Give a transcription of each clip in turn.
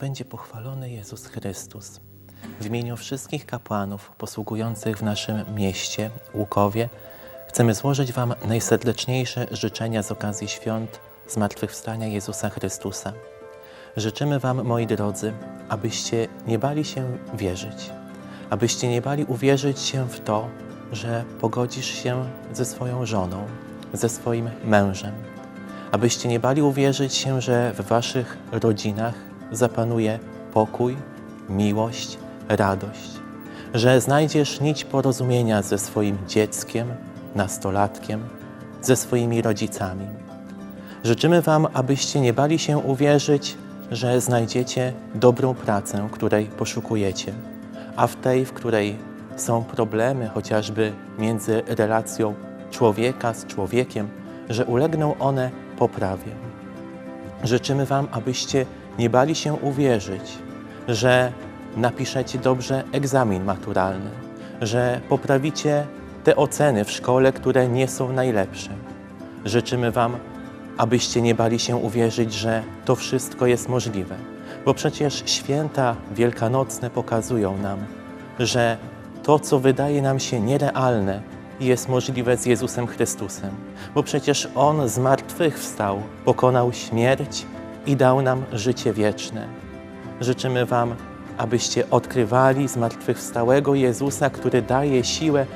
będzie pochwalony Jezus Chrystus. W imieniu wszystkich kapłanów posługujących w naszym mieście, Łukowie, chcemy złożyć Wam najserdeczniejsze życzenia z okazji świąt Zmartwychwstania Jezusa Chrystusa. Życzymy Wam, moi drodzy, abyście nie bali się wierzyć, abyście nie bali uwierzyć się w to, że pogodzisz się ze swoją żoną, ze swoim mężem, abyście nie bali uwierzyć się, że w Waszych rodzinach zapanuje pokój, miłość, radość, że znajdziesz nić porozumienia ze swoim dzieckiem, nastolatkiem, ze swoimi rodzicami. Życzymy Wam, abyście nie bali się uwierzyć, że znajdziecie dobrą pracę, której poszukujecie, a w tej, w której są problemy, chociażby między relacją człowieka z człowiekiem, że ulegną one poprawie. Życzymy Wam, abyście nie bali się uwierzyć, że napiszecie dobrze egzamin maturalny, że poprawicie te oceny w szkole, które nie są najlepsze. Życzymy Wam, abyście nie bali się uwierzyć, że to wszystko jest możliwe, bo przecież święta wielkanocne pokazują nam, że to, co wydaje nam się nierealne, jest możliwe z Jezusem Chrystusem, bo przecież On z martwych wstał, pokonał śmierć i dał nam życie wieczne. Życzymy Wam, abyście odkrywali zmartwychwstałego Jezusa, który daje siłę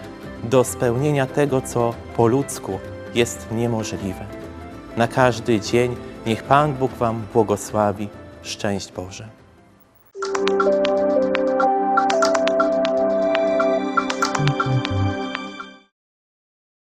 do spełnienia tego, co po ludzku jest niemożliwe. Na każdy dzień niech Pan Bóg Wam błogosławi. Szczęść Boże.